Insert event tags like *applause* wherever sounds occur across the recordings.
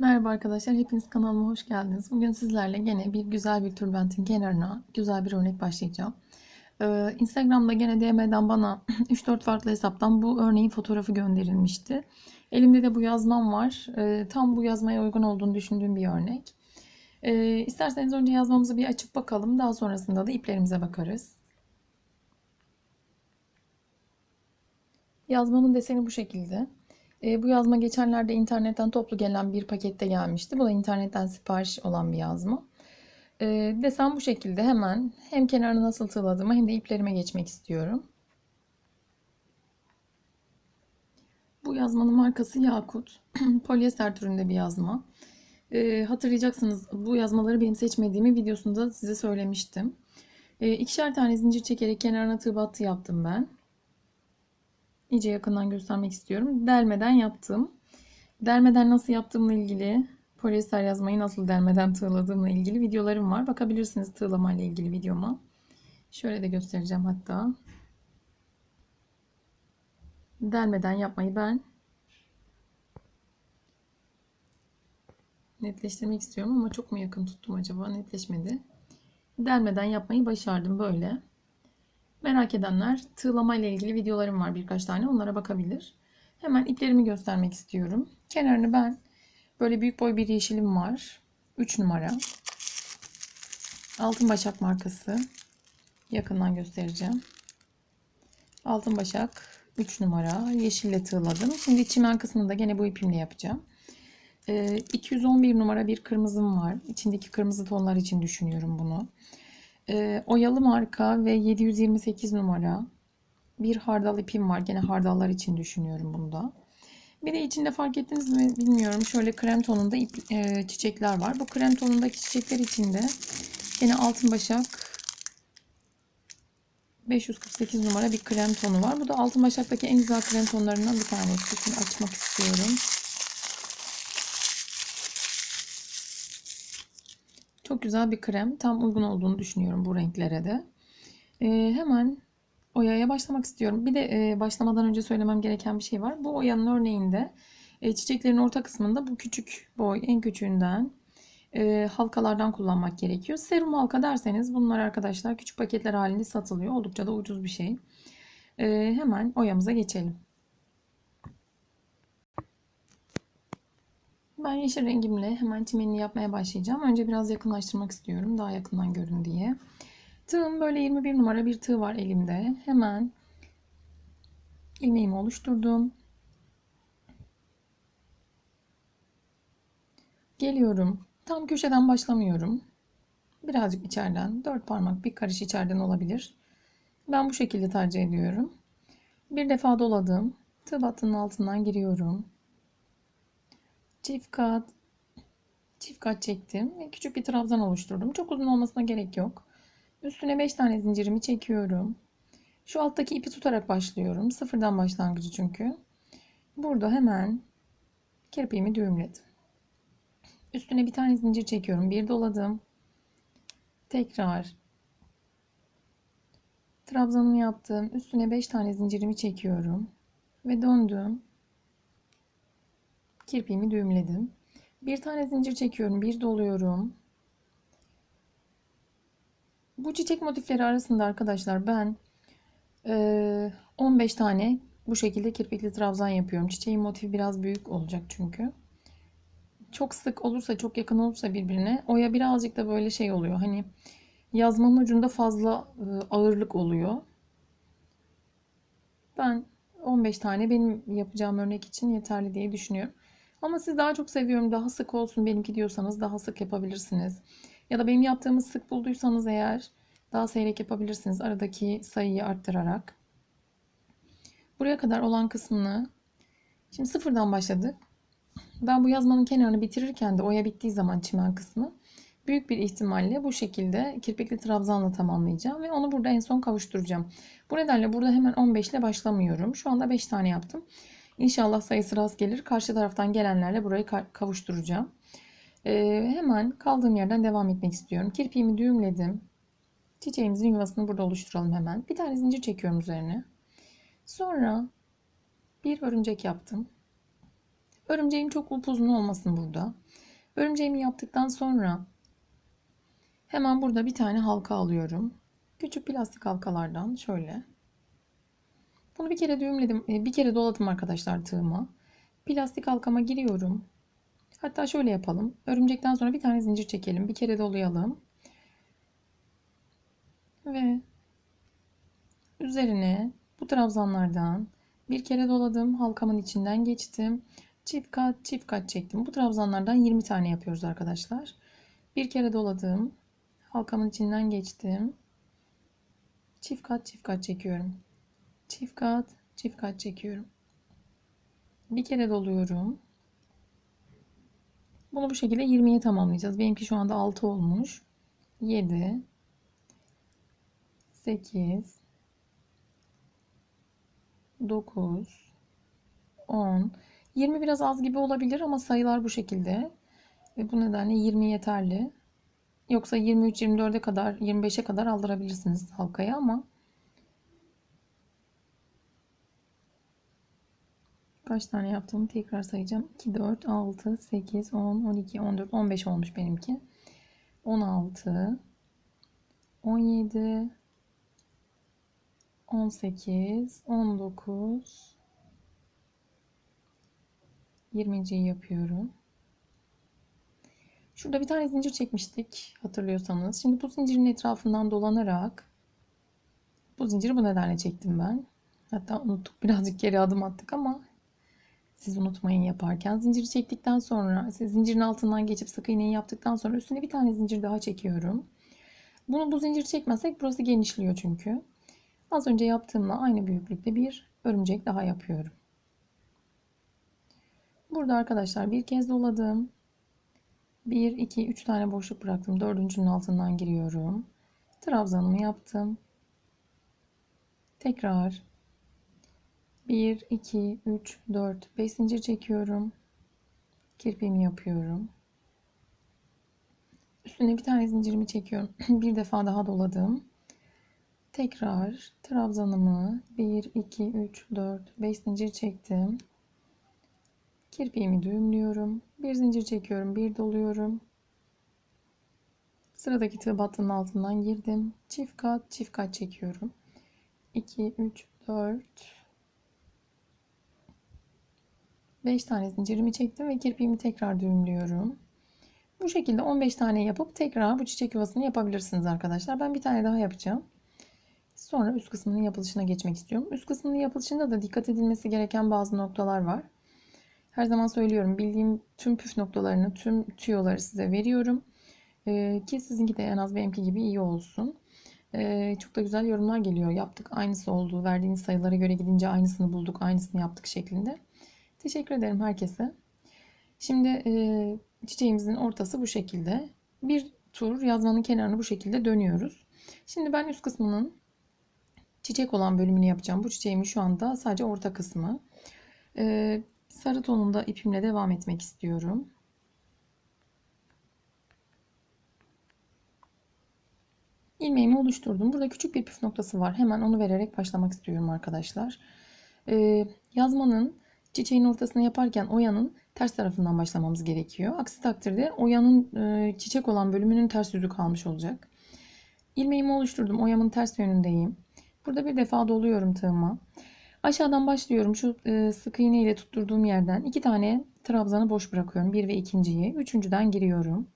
Merhaba arkadaşlar, hepiniz kanalıma hoş geldiniz. Bugün sizlerle gene bir güzel bir tülbentin kenarına güzel bir örnek başlayacağım. Ee, Instagram'da gene DM'den bana *clears throat* 3-4 farklı hesaptan bu örneğin fotoğrafı gönderilmişti. Elimde de bu yazmam var. Ee, tam bu yazmaya uygun olduğunu düşündüğüm bir örnek. Ee, isterseniz önce yazmamızı bir açıp bakalım. Daha sonrasında da iplerimize bakarız. Yazmamın deseni bu şekilde. E, bu yazma geçenlerde internetten toplu gelen bir pakette gelmişti. Bu da internetten sipariş olan bir yazma. E, desen bu şekilde hemen hem kenarını nasıl tığladığımı hem de iplerime geçmek istiyorum. Bu yazmanın markası Yakut. *clears throat* Polyester türünde bir yazma. E, hatırlayacaksınız bu yazmaları benim seçmediğimi videosunda size söylemiştim. E, ikişer tane zincir çekerek kenarına tığ battı yaptım ben iyice yakından göstermek istiyorum. Delmeden yaptım. Delmeden nasıl yaptığımla ilgili, polyester yazmayı nasıl delmeden tığladığımla ilgili videolarım var. Bakabilirsiniz tığlama ile ilgili videoma. Şöyle de göstereceğim hatta. Delmeden yapmayı ben netleştirmek istiyorum ama çok mu yakın tuttum acaba? Netleşmedi. Delmeden yapmayı başardım böyle. Merak edenler tığlama ile ilgili videolarım var birkaç tane onlara bakabilir. Hemen iplerimi göstermek istiyorum. Kenarını ben böyle büyük boy bir yeşilim var. 3 numara. Altın Başak markası. Yakından göstereceğim. Altın Başak 3 numara yeşille tığladım. Şimdi çimen kısmını da gene bu ipimle yapacağım. 211 numara bir kırmızım var. İçindeki kırmızı tonlar için düşünüyorum bunu e, oyalı marka ve 728 numara bir hardal ipim var. Gene hardallar için düşünüyorum bunda. Bir de içinde fark ettiniz mi bilmiyorum. Şöyle krem tonunda ip, e, çiçekler var. Bu krem tonundaki çiçekler içinde yine altın başak 548 numara bir krem tonu var. Bu da altın başaktaki en güzel krem tonlarından bir tanesi. Şimdi açmak istiyorum. Çok güzel bir krem. Tam uygun olduğunu düşünüyorum bu renklere de. Ee, hemen oyaya başlamak istiyorum. Bir de e, başlamadan önce söylemem gereken bir şey var. Bu oyanın örneğinde e, çiçeklerin orta kısmında bu küçük boy en küçüğünden e, halkalardan kullanmak gerekiyor. Serum halka derseniz bunlar arkadaşlar küçük paketler halinde satılıyor. Oldukça da ucuz bir şey. E, hemen oyamıza geçelim. Ben yeşil rengimle hemen çimenini yapmaya başlayacağım. Önce biraz yakınlaştırmak istiyorum. Daha yakından görün diye. Tığım böyle 21 numara bir tığ var elimde. Hemen ilmeğimi oluşturdum. Geliyorum. Tam köşeden başlamıyorum. Birazcık içeriden. Dört parmak bir karış içeriden olabilir. Ben bu şekilde tercih ediyorum. Bir defa doladım. Tığ battının altından giriyorum çift kat çift kat çektim ve küçük bir trabzan oluşturdum. Çok uzun olmasına gerek yok. Üstüne 5 tane zincirimi çekiyorum. Şu alttaki ipi tutarak başlıyorum. Sıfırdan başlangıcı çünkü. Burada hemen kirpiğimi düğümledim. Üstüne bir tane zincir çekiyorum. Bir doladım. Tekrar trabzanımı yaptım. Üstüne 5 tane zincirimi çekiyorum ve döndüm kirpiğimi düğümledim. Bir tane zincir çekiyorum. Bir doluyorum. Bu çiçek motifleri arasında arkadaşlar ben 15 tane bu şekilde kirpikli trabzan yapıyorum. Çiçeğin motifi biraz büyük olacak çünkü. Çok sık olursa, çok yakın olursa birbirine oya birazcık da böyle şey oluyor. Hani yazmanın ucunda fazla ağırlık oluyor. Ben 15 tane benim yapacağım örnek için yeterli diye düşünüyorum. Ama siz daha çok seviyorum daha sık olsun benimki diyorsanız daha sık yapabilirsiniz. Ya da benim yaptığımı sık bulduysanız eğer daha seyrek yapabilirsiniz aradaki sayıyı arttırarak. Buraya kadar olan kısmını şimdi sıfırdan başladık. Ben bu yazmanın kenarını bitirirken de oya bittiği zaman çimen kısmı büyük bir ihtimalle bu şekilde kirpikli trabzanla tamamlayacağım ve onu burada en son kavuşturacağım. Bu nedenle burada hemen 15 ile başlamıyorum. Şu anda 5 tane yaptım. İnşallah sayısı rast gelir. Karşı taraftan gelenlerle burayı kavuşturacağım. Ee, hemen kaldığım yerden devam etmek istiyorum. Kirpiğimi düğümledim. Çiçeğimizin yuvasını burada oluşturalım hemen. Bir tane zincir çekiyorum üzerine. Sonra bir örümcek yaptım. Örümceğim çok upuzun olmasın burada. Örümceğimi yaptıktan sonra hemen burada bir tane halka alıyorum. Küçük plastik halkalardan şöyle. Bunu bir kere düğümledim. e, Bir kere doladım arkadaşlar tığıma. Plastik halkama giriyorum. Hatta şöyle yapalım. Örümcekten sonra bir tane zincir çekelim. Bir kere dolayalım. Ve üzerine bu trabzanlardan bir kere doladım. Halkamın içinden geçtim. Çift kat çift kat çektim. Bu trabzanlardan 20 tane yapıyoruz arkadaşlar. Bir kere doladım. Halkamın içinden geçtim. Çift kat çift kat çekiyorum. Çift kat çift kat çekiyorum. Bir kere doluyorum. Bunu bu şekilde 20'ye tamamlayacağız. Benimki şu anda 6 olmuş. 7 8 9 10 20 biraz az gibi olabilir ama sayılar bu şekilde. Ve bu nedenle 20 yeterli. Yoksa 23 24'e kadar 25'e kadar aldırabilirsiniz halkaya ama kaç tane yaptığımı tekrar sayacağım. 2 4 6 8 10 12 14 15 olmuş benimki. 16 17 18 19 20'ciyi yapıyorum. Şurada bir tane zincir çekmiştik hatırlıyorsanız. Şimdi bu zincirin etrafından dolanarak bu zinciri bu nedenle çektim ben. Hatta unuttuk birazcık geri adım attık ama siz unutmayın yaparken. Zinciri çektikten sonra siz zincirin altından geçip sık iğneyi yaptıktan sonra üstüne bir tane zincir daha çekiyorum. Bunu bu zincir çekmezsek burası genişliyor çünkü. Az önce yaptığımla aynı büyüklükte bir örümcek daha yapıyorum. Burada arkadaşlar bir kez doladım. 1, 2, 3 tane boşluk bıraktım. Dördüncünün altından giriyorum. Trabzanımı yaptım. Tekrar 1, 2, 3, 4, 5 zincir çekiyorum. Kirpiğimi yapıyorum. Üstüne bir tane zincirimi çekiyorum. *clears throat* bir defa daha doladım. Tekrar trabzanımı 1, 2, 3, 4, 5 zincir çektim. Kirpiğimi düğümlüyorum. Bir zincir çekiyorum. Bir doluyorum. Sıradaki tığ battının altından girdim. Çift kat çift kat çekiyorum. 2, 3, 4, 5 tane zincirimi çektim ve kirpiğimi tekrar düğümlüyorum. Bu şekilde 15 tane yapıp tekrar bu çiçek yuvasını yapabilirsiniz arkadaşlar. Ben bir tane daha yapacağım. Sonra üst kısmının yapılışına geçmek istiyorum. Üst kısmının yapılışında da dikkat edilmesi gereken bazı noktalar var. Her zaman söylüyorum bildiğim tüm püf noktalarını, tüm tüyoları size veriyorum. Ee, ki sizinki de en az benimki gibi iyi olsun. Ee, çok da güzel yorumlar geliyor. Yaptık aynısı oldu. Verdiğiniz sayılara göre gidince aynısını bulduk, aynısını yaptık şeklinde. Teşekkür ederim herkese. Şimdi e, çiçeğimizin ortası bu şekilde. Bir tur yazmanın kenarını bu şekilde dönüyoruz. Şimdi ben üst kısmının çiçek olan bölümünü yapacağım. Bu çiçeğimin şu anda sadece orta kısmı. Ee, sarı tonunda ipimle devam etmek istiyorum. İlmeğimi oluşturdum. Burada küçük bir püf noktası var. Hemen onu vererek başlamak istiyorum arkadaşlar. Ee, yazmanın çiçeğin ortasını yaparken oyanın ters tarafından başlamamız gerekiyor. Aksi takdirde oyanın e, çiçek olan bölümünün ters yüzü kalmış olacak. İlmeğimi oluşturdum. Oyamın ters yönündeyim. Burada bir defa doluyorum tığıma. Aşağıdan başlıyorum. Şu e, sık iğne ile tutturduğum yerden iki tane trabzanı boş bırakıyorum. Bir ve ikinciyi. Üçüncüden giriyorum.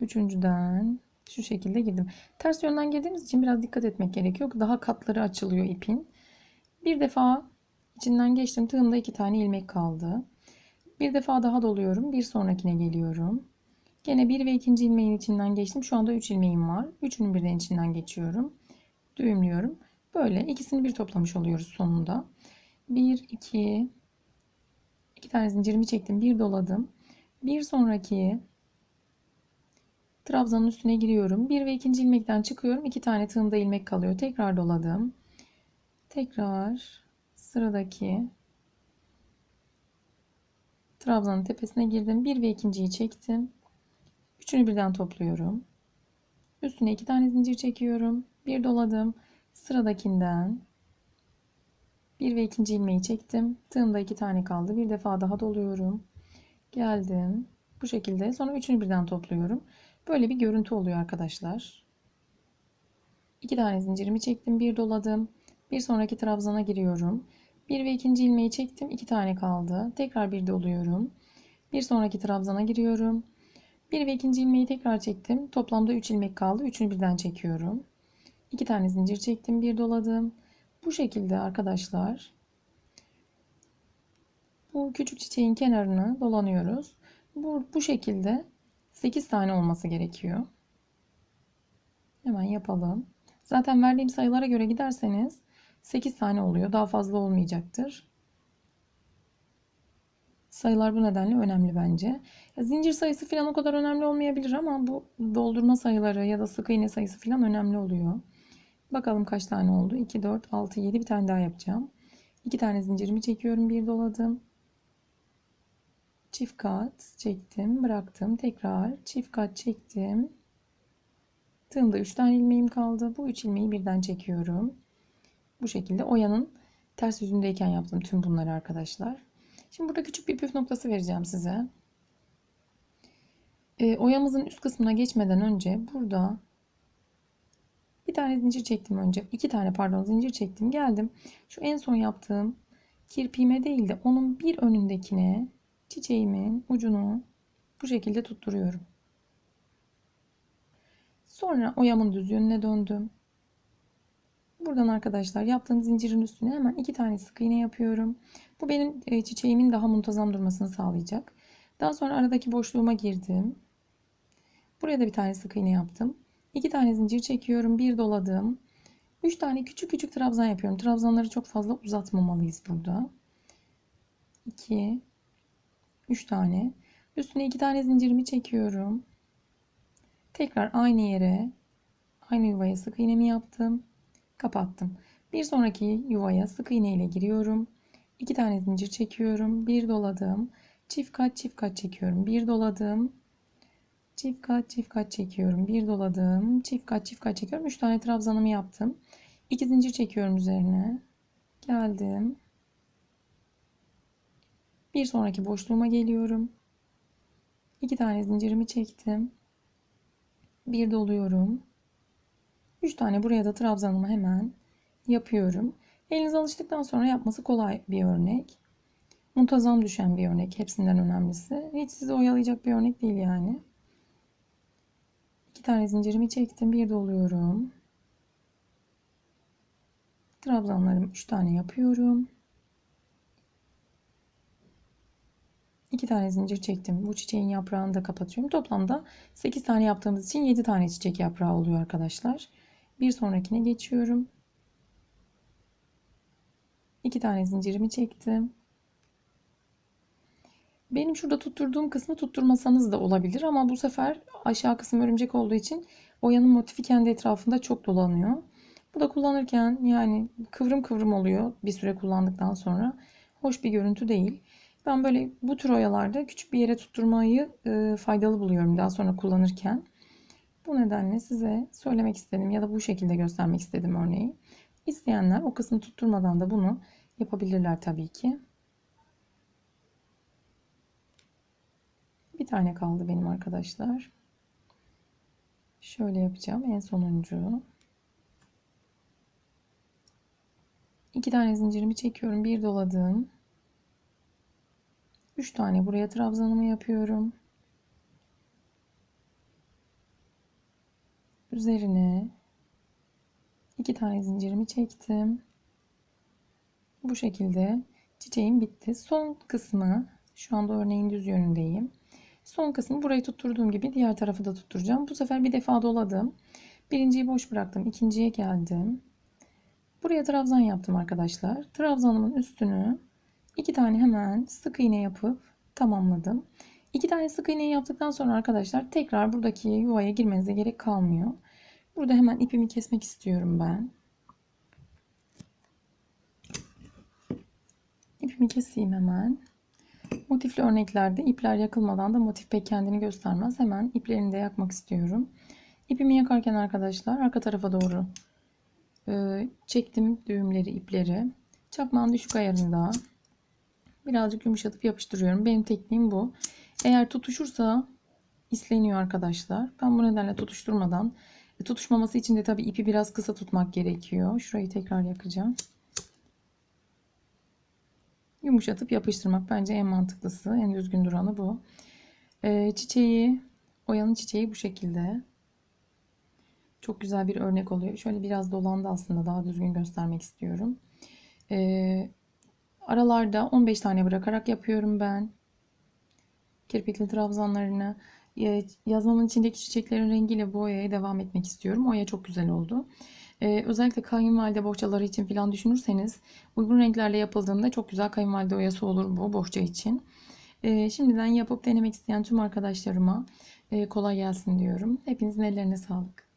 Üçüncüden şu şekilde girdim. Ters yönden girdiğimiz için biraz dikkat etmek gerekiyor. Daha katları açılıyor ipin. Bir defa içinden geçtim. Tığımda iki tane ilmek kaldı. Bir defa daha doluyorum. Bir sonrakine geliyorum. Gene bir ve ikinci ilmeğin içinden geçtim. Şu anda üç ilmeğim var. Üçünün birden içinden geçiyorum. Düğümlüyorum. Böyle ikisini bir toplamış oluyoruz sonunda. 1 2 iki tane zincirimi çektim. Bir doladım. Bir sonraki trabzanın üstüne giriyorum. Bir ve ikinci ilmekten çıkıyorum. İki tane tığımda ilmek kalıyor. Tekrar doladım. Tekrar sıradaki trabzanın tepesine girdim. Bir ve ikinciyi çektim. Üçünü birden topluyorum. Üstüne iki tane zincir çekiyorum. Bir doladım. Sıradakinden Bir ve ikinci ilmeği çektim. Tığımda iki tane kaldı. Bir defa daha doluyorum. Geldim. Bu şekilde. Sonra üçünü birden topluyorum. Böyle bir görüntü oluyor arkadaşlar. İki tane zincirimi çektim. Bir doladım. Bir sonraki trabzana giriyorum. Bir ve ikinci ilmeği çektim. iki tane kaldı. Tekrar bir doluyorum. Bir sonraki trabzana giriyorum. Bir ve ikinci ilmeği tekrar çektim. Toplamda 3 ilmek kaldı. Üçünü birden çekiyorum. İki tane zincir çektim. Bir doladım. Bu şekilde arkadaşlar bu küçük çiçeğin kenarını dolanıyoruz. Bu, bu şekilde 8 tane olması gerekiyor. Hemen yapalım. Zaten verdiğim sayılara göre giderseniz 8 tane oluyor. Daha fazla olmayacaktır. Sayılar bu nedenle önemli bence. Ya zincir sayısı falan o kadar önemli olmayabilir ama bu doldurma sayıları ya da sık iğne sayısı falan önemli oluyor. Bakalım kaç tane oldu? 2, 4, 6, 7 bir tane daha yapacağım. 2 tane zincirimi çekiyorum. Bir doladım. Çift kat çektim. Bıraktım. Tekrar çift kat çektim. Tığımda 3 tane ilmeğim kaldı. Bu 3 ilmeği birden çekiyorum. Bu şekilde oyanın ters yüzündeyken yaptım tüm bunları arkadaşlar. Şimdi burada küçük bir püf noktası vereceğim size. E, oyamızın üst kısmına geçmeden önce burada bir tane zincir çektim önce. iki tane pardon zincir çektim. Geldim. Şu en son yaptığım kirpiğime değil de onun bir önündekine çiçeğimin ucunu bu şekilde tutturuyorum. Sonra oyamın düz yönüne döndüm. Buradan arkadaşlar yaptığım zincirin üstüne hemen iki tane sık iğne yapıyorum. Bu benim e, çiçeğimin daha muntazam durmasını sağlayacak. Daha sonra aradaki boşluğuma girdim. Buraya da bir tane sık iğne yaptım. İki tane zincir çekiyorum. Bir doladım. Üç tane küçük küçük trabzan yapıyorum. Trabzanları çok fazla uzatmamalıyız burada. İki. Üç tane. Üstüne iki tane zincirimi çekiyorum. Tekrar aynı yere aynı yuvaya sık iğnemi yaptım. Kapattım. Bir sonraki yuvaya sık iğne ile giriyorum. İki tane zincir çekiyorum. Bir doladım. Çift kat çift kat çekiyorum. Bir doladım. Çift kat çift kat çekiyorum. Bir doladım. Çift kat çift kat çekiyorum. Üç tane trabzanımı yaptım. İki zincir çekiyorum üzerine. Geldim. Bir sonraki boşluğuma geliyorum. İki tane zincirimi çektim. Bir doluyorum. Üç tane buraya da trabzanımı hemen yapıyorum. Eliniz alıştıktan sonra yapması kolay bir örnek. Muntazam düşen bir örnek. Hepsinden önemlisi. Hiç sizi oyalayacak bir örnek değil yani. İki tane zincirimi çektim. Bir doluyorum. Trabzanlarımı üç tane yapıyorum. İki tane zincir çektim. Bu çiçeğin yaprağını da kapatıyorum. Toplamda 8 tane yaptığımız için 7 tane çiçek yaprağı oluyor arkadaşlar. Bir sonrakine geçiyorum. İki tane zincirimi çektim. Benim şurada tutturduğum kısmı tutturmasanız da olabilir ama bu sefer aşağı kısım örümcek olduğu için oyanın motifi kendi etrafında çok dolanıyor. Bu da kullanırken yani kıvrım kıvrım oluyor bir süre kullandıktan sonra. Hoş bir görüntü değil. Ben böyle bu tür oyalarda küçük bir yere tutturmayı e, faydalı buluyorum daha sonra kullanırken. Bu nedenle size söylemek istedim ya da bu şekilde göstermek istedim örneği. İsteyenler o kısmı tutturmadan da bunu yapabilirler tabii ki. Bir tane kaldı benim arkadaşlar. Şöyle yapacağım en sonuncu. İki tane zincirimi çekiyorum. Bir doladım. Üç tane buraya trabzanımı yapıyorum. Üzerine iki tane zincirimi çektim. Bu şekilde çiçeğim bitti. Son kısmı şu anda örneğin düz yönündeyim. Son kısmı burayı tutturduğum gibi diğer tarafı da tutturacağım. Bu sefer bir defa doladım. Birinciyi boş bıraktım. ikinciye geldim. Buraya trabzan yaptım arkadaşlar. Trabzanımın üstünü iki tane hemen sık iğne yapıp tamamladım. İki tane sık iğne yaptıktan sonra arkadaşlar tekrar buradaki yuvaya girmenize gerek kalmıyor. Burada hemen ipimi kesmek istiyorum ben. İpimi keseyim hemen. Motifli örneklerde ipler yakılmadan da motif pek kendini göstermez. Hemen iplerini de yakmak istiyorum. İpimi yakarken arkadaşlar arka tarafa doğru e, çektim düğümleri ipleri. Çakmağın düşük ayarında birazcık yumuşatıp yapıştırıyorum. Benim tekniğim bu. Eğer tutuşursa isleniyor arkadaşlar. Ben bu nedenle tutuşturmadan tutuşmaması için de tabii ipi biraz kısa tutmak gerekiyor. Şurayı tekrar yakacağım. Yumuşatıp yapıştırmak bence en mantıklısı, en düzgün duranı bu. Ee, çiçeği, oyanın çiçeği bu şekilde. Çok güzel bir örnek oluyor. Şöyle biraz dolandı aslında daha düzgün göstermek istiyorum. Ee, aralarda 15 tane bırakarak yapıyorum ben. Kirpikli trabzanlarını. Ee, yazmamın içindeki çiçeklerin rengiyle bu oyaya devam etmek istiyorum. Oya çok güzel oldu. Ee, özellikle kayınvalide bohçaları için falan düşünürseniz uygun renklerle yapıldığında çok güzel kayınvalide oyası olur bu bohça için. Ee, şimdiden yapıp denemek isteyen tüm arkadaşlarıma e, kolay gelsin diyorum. Hepinizin ellerine sağlık.